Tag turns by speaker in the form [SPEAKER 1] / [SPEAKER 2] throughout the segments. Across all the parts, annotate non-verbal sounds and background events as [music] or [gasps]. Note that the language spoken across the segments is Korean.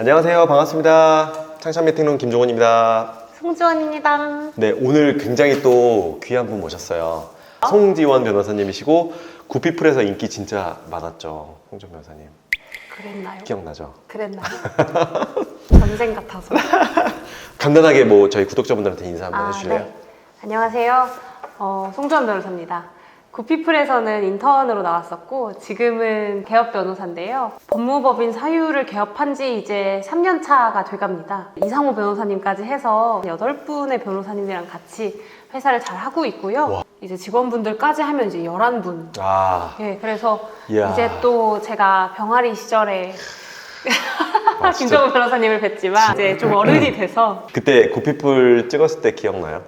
[SPEAKER 1] 안녕하세요. 반갑습니다. 창샵 미팅룸 김종원입니다.
[SPEAKER 2] 송지원입니다.
[SPEAKER 1] 네, 오늘 굉장히 또 귀한 분 모셨어요. 송지원 변호사님이시고 구피플에서 인기 진짜 많았죠. 송지원 변호사님.
[SPEAKER 2] 그랬나요?
[SPEAKER 1] 기억나죠?
[SPEAKER 2] 그랬나요? [laughs] 전생 같아서.
[SPEAKER 1] 간단하게 뭐 저희 구독자분들한테 인사 한번 해주실래요?
[SPEAKER 2] 네. 안녕하세요. 어, 송지원 변호사입니다. 구피플에서는 인턴으로 나왔었고 지금은 개업 변호사인데요. 법무법인 사유를 개업한 지 이제 3년 차가 돼갑니다. 이상호 변호사님까지 해서 8분의 변호사님이랑 같이 회사를 잘 하고 있고요.
[SPEAKER 1] 와.
[SPEAKER 2] 이제 직원분들까지 하면 이제 11분
[SPEAKER 1] 아,
[SPEAKER 2] 예, 그래서
[SPEAKER 1] 이야.
[SPEAKER 2] 이제 또 제가 병아리 시절에
[SPEAKER 1] 아, [laughs] 진짜.
[SPEAKER 2] 김정은 변호사님을 뵀지만 이제 좀 어른이 돼서
[SPEAKER 1] 그때 구피플 찍었을 때 기억나요?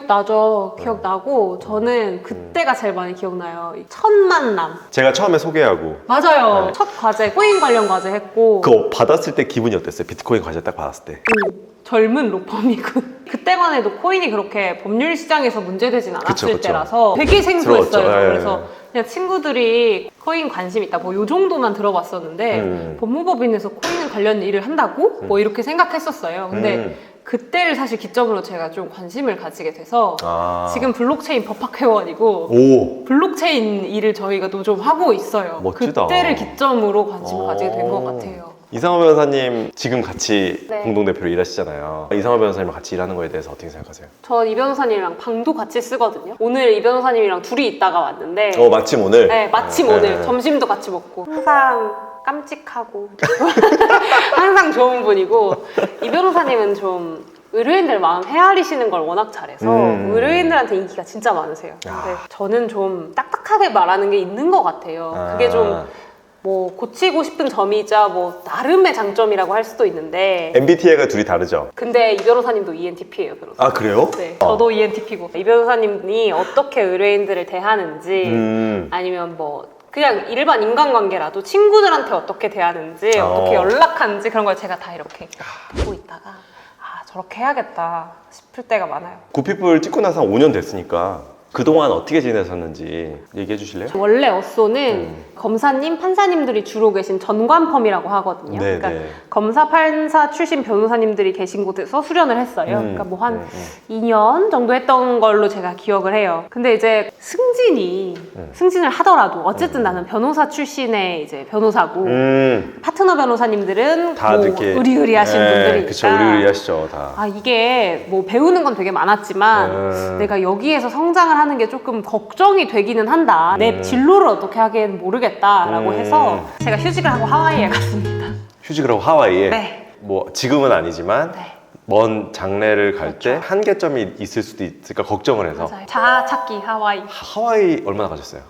[SPEAKER 2] 기억나죠.
[SPEAKER 1] 네.
[SPEAKER 2] 기억나고 저는 그때가 제일 많이 기억나요. 이첫 만남.
[SPEAKER 1] 제가 처음에 소개하고
[SPEAKER 2] 맞아요.
[SPEAKER 1] 네.
[SPEAKER 2] 첫 과제 코인 관련 과제 했고
[SPEAKER 1] 그거 받았을 때 기분이 어땠어요? 비트코인 과제 딱 받았을 때.
[SPEAKER 2] 음, 젊은 로펌이고 [laughs] 그때만 해도 코인이 그렇게 법률 시장에서 문제되진 않았을
[SPEAKER 1] 그쵸, 그쵸.
[SPEAKER 2] 때라서 되게 생소했어요.
[SPEAKER 1] 예,
[SPEAKER 2] 그래서 그냥 친구들이 코인 관심 있다 뭐 요 정도만 들어봤었는데
[SPEAKER 1] 음.
[SPEAKER 2] 법무법인에서 코인 관련 일을 한다고 뭐 이렇게 생각했었어요. 근데
[SPEAKER 1] 음.
[SPEAKER 2] 그때를 사실 기점으로 제가 좀 관심을 가지게 돼서
[SPEAKER 1] 아.
[SPEAKER 2] 지금 블록체인 법학회원이고
[SPEAKER 1] 오.
[SPEAKER 2] 블록체인 일을 저희가 또 좀 하고 있어요.
[SPEAKER 1] 멋지다.
[SPEAKER 2] 그때를 기점으로 관심을
[SPEAKER 1] 어.
[SPEAKER 2] 가지게 된 것 같아요.
[SPEAKER 1] 이상호 변호사님 지금 같이
[SPEAKER 2] 네.
[SPEAKER 1] 공동대표로 일하시잖아요. 이상호 변호사님과 같이 일하는 거에 대해서 어떻게 생각하세요?
[SPEAKER 2] 전 이 변호사님이랑 방도 같이 쓰거든요. 오늘 이 변호사님이랑 둘이 있다가 왔는데
[SPEAKER 1] 어 마침 오늘.
[SPEAKER 2] 네, 마침
[SPEAKER 1] 네.
[SPEAKER 2] 오늘 점심도 같이 먹고 항상 깜찍하고 [laughs] 항상 좋은 분이고 이 변호사님은 좀 의뢰인들 마음 헤아리시는 걸 워낙 잘해서
[SPEAKER 1] 음.
[SPEAKER 2] 의뢰인들한테 인기가 진짜 많으세요. 근데
[SPEAKER 1] 아.
[SPEAKER 2] 저는 좀 딱딱하게 말하는 게 있는 것 같아요. 그게
[SPEAKER 1] 아.
[SPEAKER 2] 좀뭐 고치고 싶은 점이자 뭐 나름의 장점이라고 할 수도 있는데
[SPEAKER 1] MBTI가 둘이 다르죠.
[SPEAKER 2] 근데 이 변호사님도 ENTP예요, 변호사.
[SPEAKER 1] 아 그래요?
[SPEAKER 2] 네,
[SPEAKER 1] 어.
[SPEAKER 2] 저도 ENTP고 이 변호사님이 어떻게 의뢰인들을 대하는지
[SPEAKER 1] 음.
[SPEAKER 2] 아니면 뭐 그냥 일반 인간관계라도 친구들한테 어떻게 대하는지
[SPEAKER 1] 어.
[SPEAKER 2] 어. 떻게 연락하는지 그런 걸 제가 다 이렇게 보고 있다가 아 저렇게 해야겠다 싶을 때가 많아요.
[SPEAKER 1] 구피플 찍고 나서 한 5년 됐으니까 그동안 어떻게 지내셨는지 얘기해 주실래요?
[SPEAKER 2] 원래 어쏘는
[SPEAKER 1] 음.
[SPEAKER 2] 검사님, 판사님들이 주로 계신 전관펌이라고 하거든요.
[SPEAKER 1] 네,
[SPEAKER 2] 그러니까
[SPEAKER 1] 네.
[SPEAKER 2] 검사, 판사 출신 변호사님들이 계신 곳에서 수련을 했어요.
[SPEAKER 1] 음,
[SPEAKER 2] 그러니까 뭐한
[SPEAKER 1] 음, 음.
[SPEAKER 2] 2년 정도 했던 걸로 제가 기억을 해요. 근데 이제 승진이
[SPEAKER 1] 음.
[SPEAKER 2] 승진을 하더라도 어쨌든 나는 변호사 출신의 이제 변호사고
[SPEAKER 1] 음.
[SPEAKER 2] 파트너 변호사님들은 다뭐
[SPEAKER 1] 이렇게
[SPEAKER 2] 의리의리하신
[SPEAKER 1] 네,
[SPEAKER 2] 분들이니까
[SPEAKER 1] 그쵸, 의리의리하시죠 다.
[SPEAKER 2] 아 이게 뭐 배우는 건 되게 많았지만
[SPEAKER 1] 음.
[SPEAKER 2] 내가 여기에서 성장을 하는 게 조금 걱정이 되기는 한다. 내
[SPEAKER 1] 음.
[SPEAKER 2] 진로를 어떻게 하기엔 모르겠다라고
[SPEAKER 1] 음.
[SPEAKER 2] 해서 제가 휴직을 하고 하와이에 갔습니다.
[SPEAKER 1] 휴직을 하고 하와이에.
[SPEAKER 2] 네.
[SPEAKER 1] 뭐 지금은 아니지만
[SPEAKER 2] 네.
[SPEAKER 1] 먼 장래를 갈 때 한계점이 있을 수도 있을까 걱정을 해서
[SPEAKER 2] 맞아요. 자아 찾기 하와이
[SPEAKER 1] 하와이 얼마나 가셨어요?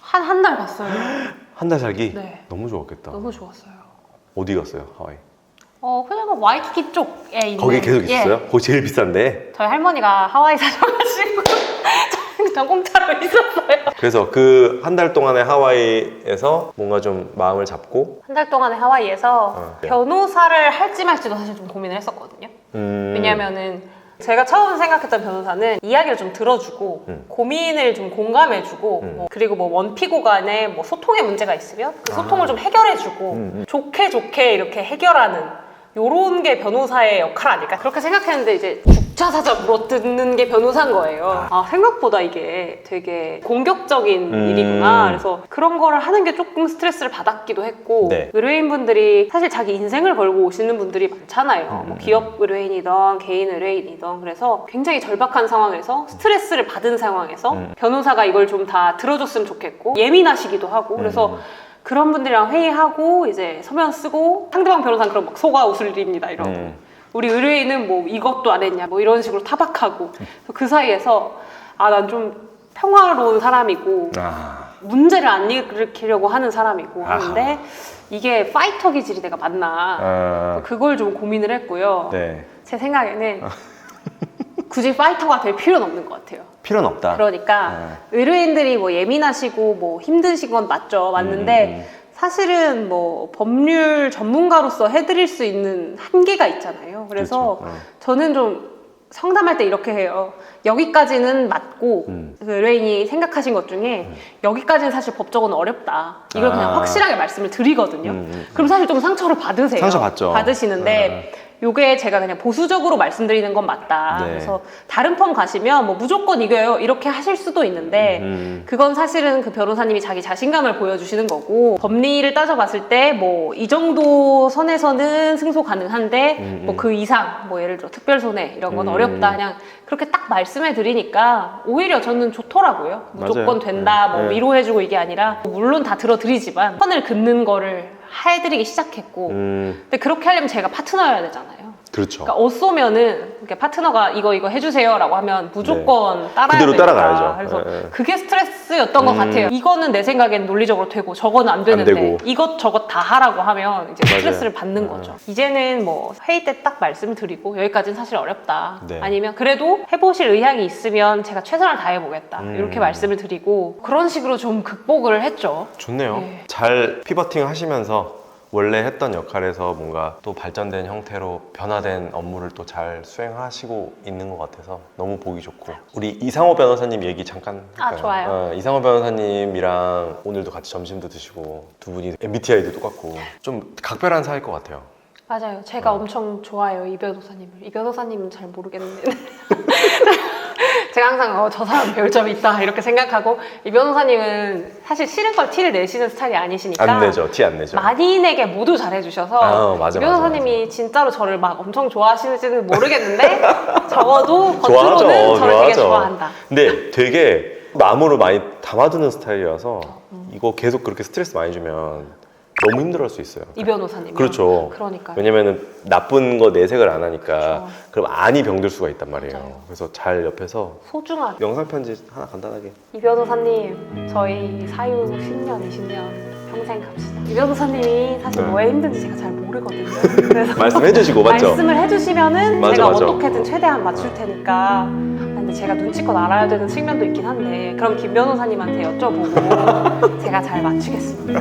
[SPEAKER 2] 한 한 달 갔어요. [gasps]
[SPEAKER 1] 한 달 살기?
[SPEAKER 2] 네.
[SPEAKER 1] 너무 좋았겠다.
[SPEAKER 2] 너무 좋았어요.
[SPEAKER 1] 어디 갔어요 하와이?
[SPEAKER 2] 어 그냥 와이키키 쪽에 있는
[SPEAKER 1] 거기 계속
[SPEAKER 2] 예.
[SPEAKER 1] 있어요? 거기 제일 비싼데.
[SPEAKER 2] 저희 할머니가 하와이 사셔가지고 [laughs] 그냥 공짜로 있었어요.
[SPEAKER 1] 그래서 그 한 달 동안의 하와이에서 뭔가 좀 마음을 잡고
[SPEAKER 2] 한 달 동안에 하와이에서
[SPEAKER 1] 어, 네.
[SPEAKER 2] 변호사를 할지 말지도 사실 좀 고민을 했었거든요.
[SPEAKER 1] 음,
[SPEAKER 2] 왜냐면은 제가 처음 생각했던 변호사는 이야기를 좀 들어주고
[SPEAKER 1] 음.
[SPEAKER 2] 고민을 좀 공감해주고
[SPEAKER 1] 음.
[SPEAKER 2] 뭐 그리고 뭐 원피고 간에 뭐 소통의 문제가 있으면 그 소통을
[SPEAKER 1] 아.
[SPEAKER 2] 좀 해결해주고
[SPEAKER 1] 음, 음.
[SPEAKER 2] 좋게 좋게 이렇게 해결하는 요런 게 변호사의 역할 아닐까 그렇게 생각했는데 이제 죽 자사자 물어뜯는 게 변호사인 거예요 아 생각보다 이게 되게 공격적인
[SPEAKER 1] 음.
[SPEAKER 2] 일이구나 그래서 그런 거를 하는 게 조금 스트레스를 받았기도 했고
[SPEAKER 1] 네.
[SPEAKER 2] 의뢰인분들이 사실 자기 인생을 걸고 오시는 분들이 많잖아요
[SPEAKER 1] 음.
[SPEAKER 2] 뭐 기업 의뢰인이던 개인 의뢰인이던 그래서 굉장히 절박한 상황에서 스트레스를 받은 상황에서
[SPEAKER 1] 음.
[SPEAKER 2] 변호사가 이걸 좀 다 들어줬으면 좋겠고 예민하시기도 하고 그래서
[SPEAKER 1] 음.
[SPEAKER 2] 그런 분들이랑 회의하고 이제 서면 쓰고 상대방 변호사는 그럼 막 속아 웃을입니다 이러고
[SPEAKER 1] 음.
[SPEAKER 2] 우리 의뢰인은 뭐 이것도 안 했냐 뭐 이런 식으로 타박하고 그 사이에서 아 난 좀 평화로운 사람이고
[SPEAKER 1] 아,
[SPEAKER 2] 문제를 안 일으키려고 하는 사람이고. 하는데 이게 파이터 기질이 내가 맞나
[SPEAKER 1] 아,
[SPEAKER 2] 그걸 좀 고민을 했고요
[SPEAKER 1] 네.
[SPEAKER 2] 제 생각에는 [laughs] 굳이 파이터가 될 필요는 없는 것 같아요
[SPEAKER 1] 필요는 없다.
[SPEAKER 2] 그러니까
[SPEAKER 1] 아.
[SPEAKER 2] 의뢰인들이 뭐 예민하시고 뭐 힘드신 건 맞죠 맞는데
[SPEAKER 1] 음, 음.
[SPEAKER 2] 사실은 뭐 법률 전문가로서 해드릴 수 있는 한계가 있잖아요. 그래서
[SPEAKER 1] 그렇죠. 어.
[SPEAKER 2] 저는 좀 상담할 때 이렇게 해요. 여기까지는 맞고
[SPEAKER 1] 음.
[SPEAKER 2] 그 의뢰인이 생각하신 것 중에 여기까지는 사실 법적으로 어렵다. 이걸
[SPEAKER 1] 아.
[SPEAKER 2] 그냥 확실하게 말씀을 드리거든요.
[SPEAKER 1] 음, 음.
[SPEAKER 2] 그럼 사실 좀 상처를 받으세요.
[SPEAKER 1] 상처 받죠. 네.
[SPEAKER 2] 받으시는데 요게 제가 그냥 보수적으로 말씀드리는 건 맞다.
[SPEAKER 1] 네.
[SPEAKER 2] 그래서 다른 펌 가시면 뭐 무조건 이겨요 이렇게 하실 수도 있는데
[SPEAKER 1] 음.
[SPEAKER 2] 그건 사실은 그 변호사님이 자기 자신감을 보여주시는 거고 법리를 따져봤을 때 뭐 이 정도 선에서는 승소 가능한데
[SPEAKER 1] 음,
[SPEAKER 2] 뭐그 이상 뭐 예를 들어 특별 손해 이런 건
[SPEAKER 1] 음.
[SPEAKER 2] 어렵다 그냥 그렇게 딱 말씀해 드리니까 오히려 저는 좋더라고요 무조건
[SPEAKER 1] 맞아요.
[SPEAKER 2] 된다 뭐
[SPEAKER 1] 네.
[SPEAKER 2] 위로해주고 이게 아니라 물론 다 들어드리지만 선을 긋는 거를 해드리기 시작했고
[SPEAKER 1] 음,
[SPEAKER 2] 근데 그렇게 하려면 제가 파트너여야 되잖아요.
[SPEAKER 1] 그렇죠.
[SPEAKER 2] 그러니까 어쏘면은 이렇게 파트너가 이거 이거 해주세요라고 하면 무조건 따라야
[SPEAKER 1] 네. 그대로
[SPEAKER 2] 되니까.
[SPEAKER 1] 따라가야죠.
[SPEAKER 2] 그래서
[SPEAKER 1] 네.
[SPEAKER 2] 그게 스트레스였던 것
[SPEAKER 1] 음.
[SPEAKER 2] 같아요. 이거는 내 생각엔 논리적으로 되고 저거는 안 되는데
[SPEAKER 1] 되고.
[SPEAKER 2] 이것 저것 다 하라고 하면 이제. 스트레스를 받는
[SPEAKER 1] 네.
[SPEAKER 2] 거죠. 이제는 뭐 회의 때 딱 말씀드리고 여기까지는 사실 어렵다.
[SPEAKER 1] 네.
[SPEAKER 2] 아니면 그래도 해보실 의향이 있으면 제가 최선을 다해보겠다.
[SPEAKER 1] 음.
[SPEAKER 2] 이렇게 말씀을 드리고 그런 식으로 좀 극복을 했죠.
[SPEAKER 1] 좋네요.
[SPEAKER 2] 네.
[SPEAKER 1] 잘 피버팅 하시면서 원래 했던 역할에서 뭔가 또 발전된 형태로 변화된 업무를 또 잘 수행하시고 있는 것 같아서 너무 보기 좋고 우리 이상호 변호사님 얘기 잠깐
[SPEAKER 2] 아,
[SPEAKER 1] 할까요?
[SPEAKER 2] 좋아요.
[SPEAKER 1] 어, 이상호 변호사님이랑 오늘도 같이 점심도 드시고 두 분이 MBTI도 똑같고 좀 각별한 사이일 것 같아요.
[SPEAKER 2] 맞아요. 제가
[SPEAKER 1] 어.
[SPEAKER 2] 엄청 좋아해요, 이 변호사님을. 이 변호사님은 잘 모르겠는데. [laughs] 제가 항상 어, 저 사람 배울 점이 있다 이렇게 생각하고 이 변호사님은 사실 싫은 걸 티를 내시는 스타일이 아니시니까
[SPEAKER 1] 안 내죠, 티 안 내죠.
[SPEAKER 2] 만인에게 모두 잘해주셔서
[SPEAKER 1] 아, 맞아,
[SPEAKER 2] 이 변호사님이 진짜로 저를 막 엄청 좋아하시는지는 모르겠는데 [laughs] 적어도 겉으로는
[SPEAKER 1] 좋아하죠,
[SPEAKER 2] 저를 되게
[SPEAKER 1] 좋아하죠.
[SPEAKER 2] 좋아한다.
[SPEAKER 1] 근데 되게 마음으로 많이 담아두는 스타일이라서 이거 계속 그렇게 스트레스 많이 주면 너무 힘들어할 수 있어요.
[SPEAKER 2] 이 변호사님.
[SPEAKER 1] 그렇죠.
[SPEAKER 2] 그러니까.
[SPEAKER 1] 왜냐면은 나쁜 거 내색을 안 하니까
[SPEAKER 2] 그렇죠.
[SPEAKER 1] 그럼 안이 병들 수가 있단 말이에요.
[SPEAKER 2] 맞아요.
[SPEAKER 1] 그래서 잘 옆에서
[SPEAKER 2] 소중하게.
[SPEAKER 1] 영상 편지 하나 간단하게.
[SPEAKER 2] 이 변호사님 저희 사유 10년 20년 평생 갑시다 이 변호사님이 사실
[SPEAKER 1] 네.
[SPEAKER 2] 뭐에 힘든지 제가 잘 모르거든요 [laughs] 그래서
[SPEAKER 1] 말씀해 주시고 맞죠?
[SPEAKER 2] 말씀을 해주시면은
[SPEAKER 1] 맞아,
[SPEAKER 2] 제가
[SPEAKER 1] 맞아.
[SPEAKER 2] 어떻게든 최대한 맞출 테니까 아, 근데 제가 눈치껏 알아야 되는 측면도 있긴 한데 그럼 김 변호사님한테 여쭤보고 [laughs] 제가 잘 맞추겠습니다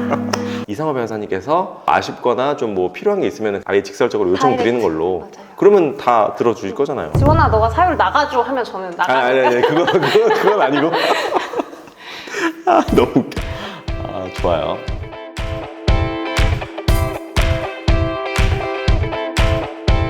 [SPEAKER 1] 이상호 변호사님께서 아쉽거나 좀 뭐 필요한 게 있으면 아예 직설적으로 요청. 드리는 걸로.
[SPEAKER 2] 맞아요.
[SPEAKER 1] 그러면 다 들어주실 거잖아요.
[SPEAKER 2] 지원아 너가 사유를 나가줘 하면 저는
[SPEAKER 1] 아니
[SPEAKER 2] 나가죠
[SPEAKER 1] 아니 아니 그거 그거 그건 아니고. [laughs] 아, 너무 웃겨. 아 좋아요.